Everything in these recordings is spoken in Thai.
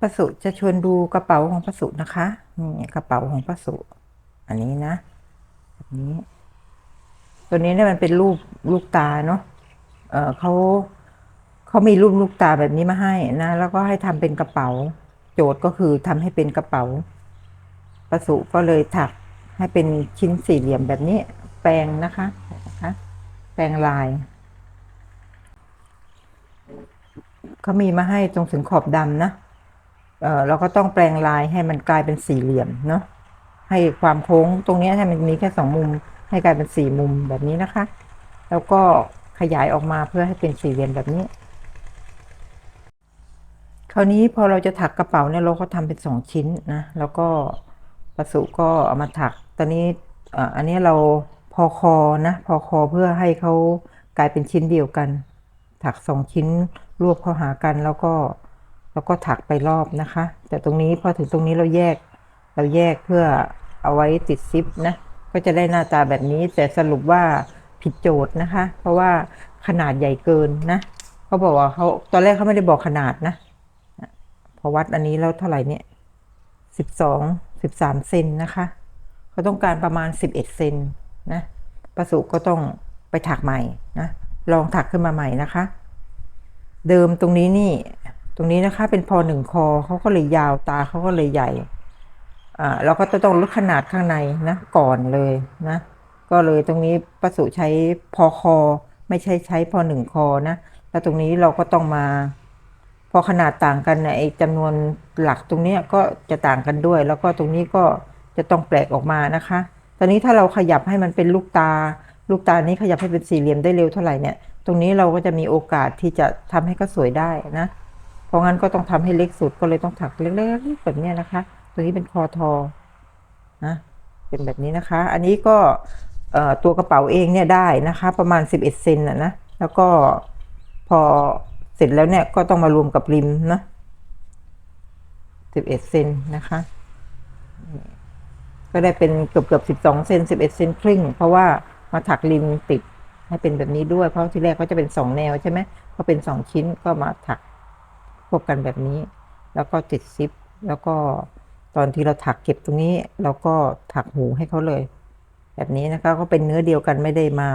ประสุจะชวนดูกระเป๋าของประสุนะคะนี่กระเป๋าของประสุอันนี้นะแบบนี้ ตัวนี้เนี่ยมันเป็นรูปลูกตาเนาะเออเขาเขามีรูปลูกตาแบบนี้มาให้นะแล้วก็ให้ทำเป็นกระเป๋า โจทย์ก็คือทำให้เป็นกระเป๋าประสุก็เลยถักให้เป็นชิ้นสี่เหลี่ยมแบบนี้ แปลงนะคะนะคะแปลงลายเขามีมาให้ตรงถึงขอบดำนะ เราก็ต้องแปลงลายให้มันกลายเป็นสี่เหลี่ยมเนาะให้ความโค้งตรงนี้ให้มันมีแค่สองมุม ให้กลายเป็นสี่มุมแบบนี้นะคะ แล้วก็ขยายออกมาเพื่อให้เป็นสี่เหลี่ยมแบบนี้ คราวนี้พอเราจะถักกระเป๋าเนี่ยเราก็ทำเป็นสองชิ้นนะแล้วก็ประสุก็เอามาถัก ตอนนี้อันนี้เราพอคอนะพอคอเพื่อให้เขากลายเป็นชิ้นเดียวกัน ถักสองชิ้นรวบเข้าหากันแล้วก็ แล้วก็ถักไปรอบนะคะ แต่ตรงนี้พอถึงตรงนี้เราแยก เราแยกเพื่อเอาไว้ติดซิปนะ ก็จะได้หน้าตาแบบนี้ แต่สรุปว่าผิดโจทย์นะคะ เพราะว่าขนาดใหญ่เกินนะเขาบอกว่าเขาตอนแรกเขาไม่ได้บอกขนาดนะพอวัดอันนี้แล้วเท่าไหร่เนี่ยสิบสองสิบสามเซนนะคะเขาต้องการประมาณสิบเอ็ดเซนนะประสุก็ต้องไปถักใหม่นะลองถักขึ้นมาใหม่นะคะ เดิมตรงนี้นี่ ตรงนี้นะคะเป็นพอหนึ่งคอเขาก็เลยยาวตาเขาก็เลยใหญ่อ่าเราก็จะต้องลดขนาดข้างในนะก่อนเลยนะ ก็เลยตรงนี้ประสุใช้พอคอ ไม่ใช่ใช้พอหนึ่งคอนะแล้วตรงนี้เราก็ต้องมา พอขนาดต่างกันนะไอ้จำนวนหลักตรงนี้ก็จะต่างกันด้วย แล้วก็ตรงนี้ก็จะต้องแปลกออกมานะคะ ตอนนี้ถ้าเราขยับให้มันเป็นลูกตา ลูกตานี้ขยับให้เป็นสี่เหลี่ยมได้เร็วเท่าไหร่เนี่ย ตรงนี้เราก็จะมีโอกาสที่จะทำให้ก็สวยได้นะ ราะงั้นก็ต้องทำให้เล็กสุดก็เลยต้องถักเล็กๆแบบนี้นะคะ ตัวนี้เป็นคอทอนะเป็นแบบนี้นะคะ อันนี้ก็ตัวกระเป๋าเองเนี่ยได้นะคะ ประมาณ 11เซนนะนะแล้วก็พอเสร็จแล้วเนี่ยก็ต้องมารวมกับริมนะ11เซนนะคะ ก็ได้เป็นเกือบเกือบ12เซน11เซนครึ่ง เพราะว่ามาถักริมติดให้เป็นแบบนี้ด้วย เพราะที่แรกเขาจะเป็นสองแนวใช่ไหมก็เป็นสองชิ้นก็มาถัก ควบกันแบบนี้ แล้วก็ติดซิป แล้วก็ตอนที่เราถักเก็บตรงนี้ เราก็ถักหูให้เขาเลย แบบนี้นะคะก็เป็นเนื้อเดียวกันไม่ได้มา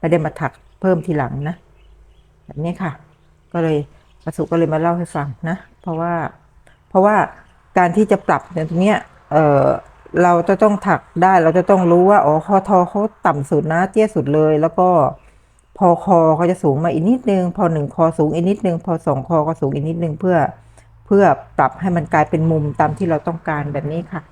ไม่ได้มาถักเพิ่มทีหลังนะ แบบนี้ค่ะ ก็เลยประสุก็เลยมาเล่าให้ฟังนะ เพราะว่าเพราะว่าการที่จะปรับเนี่ยตรงเนี้ยเออเราจะต้องถักได้เราจะต้องรู้ว่าอ๋อคอทอเขาต่ำสุดนะเตี้ยสุดเลยแล้วก็ พอคอเขาจะสูงมาอีกนิดนึง พอหนึ่งคอสูงอีกนิดนึง พอสองคอก็สูงอีกนิดนึงเพื่อเพื่อปรับให้มันกลายเป็นมุมตามที่เราต้องการแบบนี้ค่ะ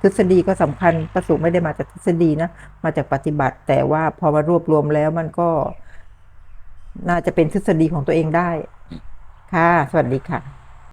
ทฤษฎีก็สำคัญประสูไม่ได้มาจากทฤษฎีนะ มาจากปฏิบัติ แต่ว่าพอมารวบรวมแล้วมันก็ น่าจะเป็นทฤษฎีของตัวเองได้ ค่ะ สวัสดีค่ะ